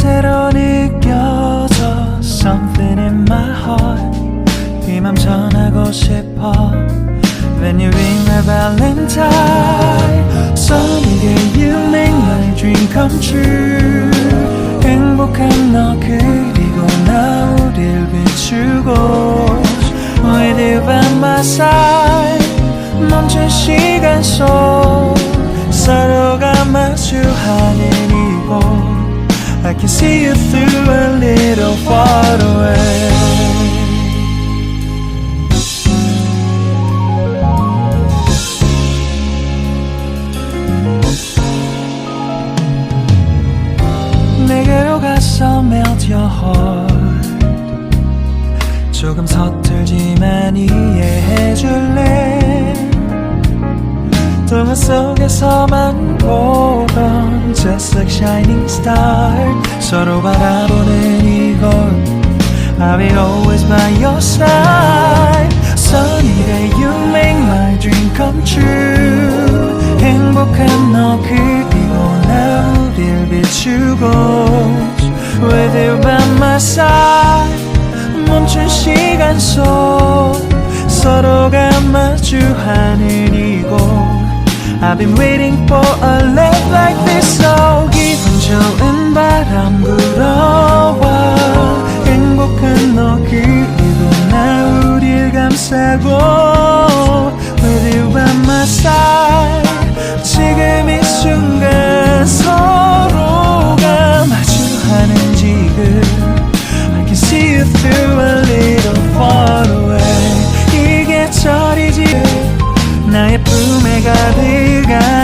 새로 느껴져 Something in my heart 이맘 전하고 싶어 When you ring my valentine Sunny day you make my dream come true 행복한 너 그리고 나 우릴 비추고 With you by my side 멈춘 시간 속 서로가 마주하는 I can see you through a little far away 내게로 가서 melt your heart 조금 서툴지만 이해해줄래 동화 속에서만 보던 Just like shining star 서로 바라보는 이곳 I will always by your side Sunny day you make my dream come true 행복한 너 그리고 나 우릴 비추고 With you by my side 멈춘 시간 속 서로가 마주하는 이곳 I've been waiting for a love like this all 기분 좋은 바람 불어와 행복한 너 그리고 나 우릴 감싸고 With you by my side 지금 이 순간 서로가 마주하는 지금 I can see you through a 나의 품에 가득한